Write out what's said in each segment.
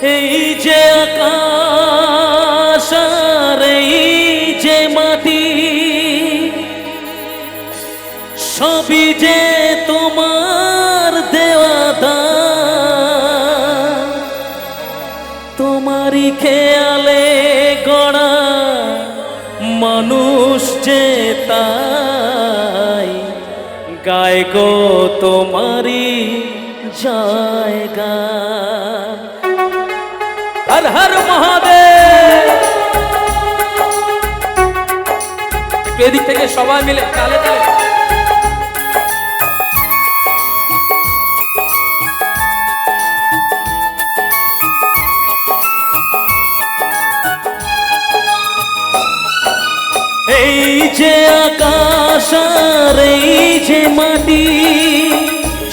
এই যে আকাশ এই যে মাটি, সবই যে তোমার দেওয়া। তোমারই খেয়ালে গড়া মানুষ যে তাই, গায় তোমারই জায়গা হর হর মহাদেব। এদিক থেকে সবাই মিলে তালে তালে। যে আকাশ আর যে মাটি,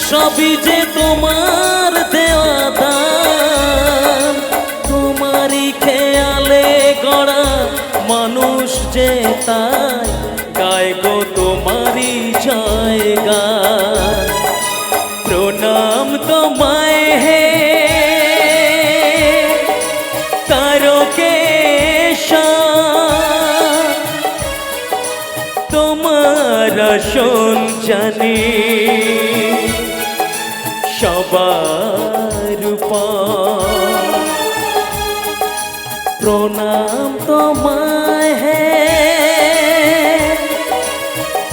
সবই যে তোমার খেয়ালে গড়া মানুষ যে তাই, গায় গো তোমারই জায়গা। প্রণাম তোমায় হে তারকেশা। তোমার জানি, সবার প্রণাম তোমায় হে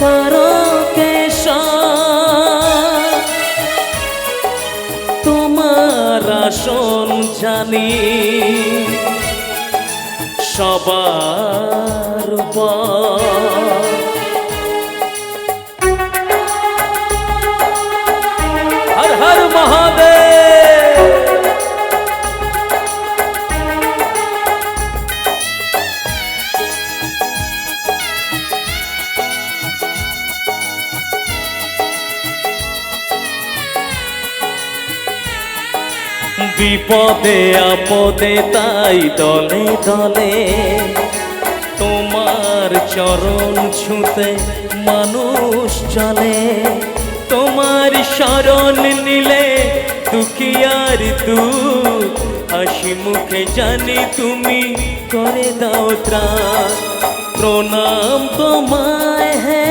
তারকেশা তোমার আসন জানি সবার উপর। বিপদে, আপদে, তাই দলে দলে তোমার চরণ ছুঁতে মানুষ চলে। তোমার শরণ নিলে দুঃখিয়ার দুঃখ, হাসি মুখে জানি তুমি করে দাও ত্রাণ। প্রণাম তোমায় হে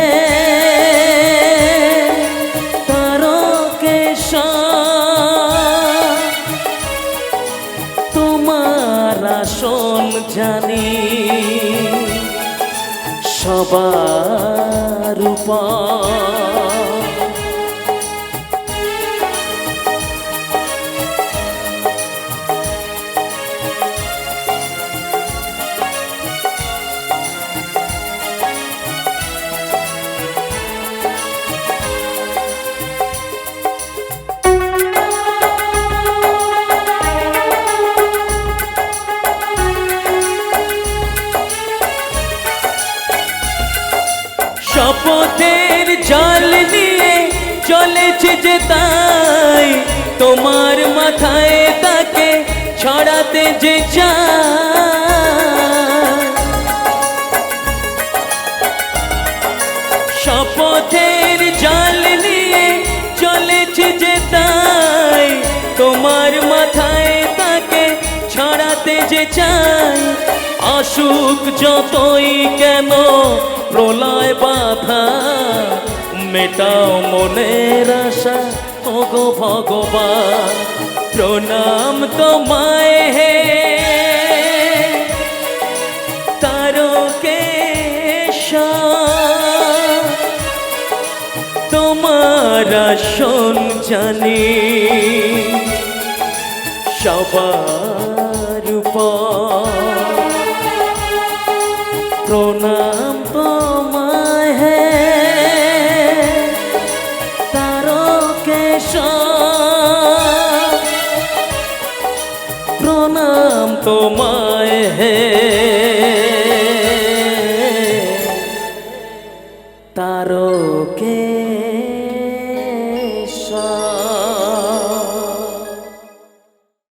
জানি সবার উপর। যে তাই তোমার মাথায় তাকে ছড়াতে যে চায়। শপথের জল নিয়ে চলেছে যে তোমার মাথায় তাকে ছড়াতে যে চাই অসুখ যতই কেন প্রলয় বাধা মেটাও মনের আশা। গো ভগবান প্রণাম তোমায় হে। তারকে তোমার আসন জানি। সবার প্রণাম তোমায় হে। তারকে